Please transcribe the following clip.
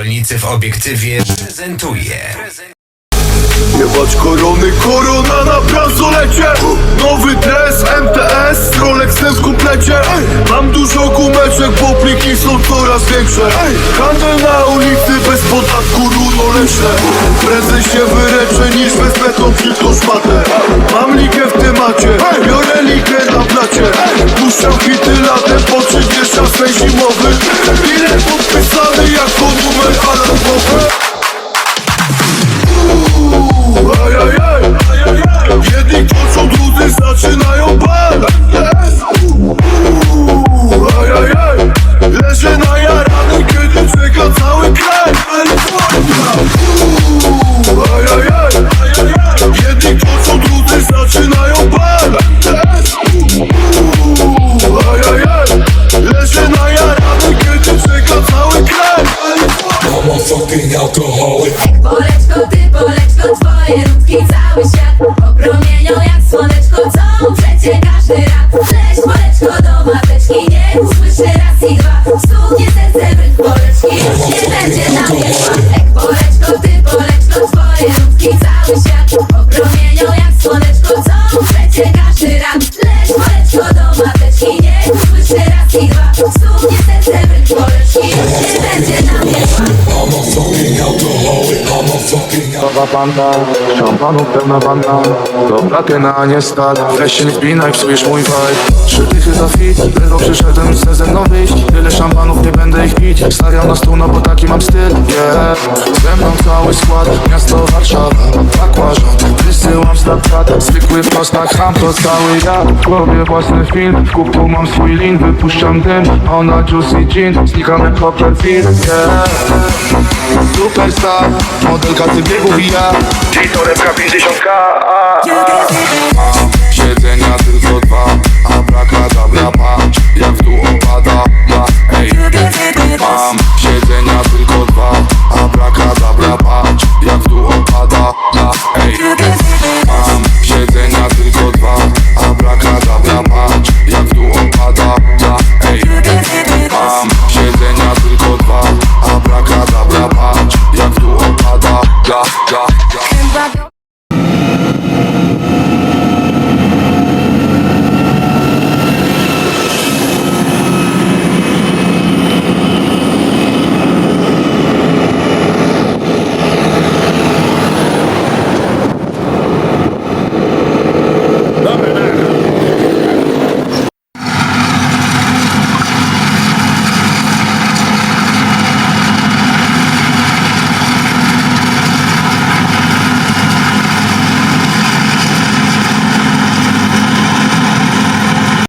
Rolnicy w obiektywie prezentuje. Jebać korony, korona na bransolecie. Nowy dres, MTS, Rolexem w komplecie Mam dużo gumeczek, bo pliki są coraz większe. Handel na ulicy bez podatku, runo leśne Prędzej się wyreczę niż wezmę tą brzydką szmatę. Mam ligę w temacie, biorę ligę na blacie. Puszczam hity latem, po czym wieszam swej zimowy fucking alcoholic. Poleczko, ty poleczko, twoje rundki cały świat. Opromienią jak słoneczko, co przecie każdy rad. Leś poleczko do mateczki, nie usłyszy raz i dwa. Stuknie serce w rytm poleczki, już nie będzie na mnie Ek poleczko, ty poleczko, twoje rundki cały świat. Opromienią jak słoneczko, co przecie każdy rad Nowa banda, szampanów pełna Dobra na nie start, weź się nie psujesz mój vibe. Trzy dychy za fit, ledwo przyszedłem, chcę ze mną wyjść. Tyle szampanów, nie będę ich pić. Stawiam na stół, no bo taki mam styl, yeah. Ze mną cały skład, miasto Warszawa. Bakłażan, wysyłam Snapchat Zwykły w postach, ham to cały ja W głowie własny film, w kubku mam swój lin Wypuszczam dym, ona juicy gin Znikamy Copperfield, yeah Superstar, modelka ty biegów i ja. Dzień torebka 50k Mam siedzenia tylko dwa I don't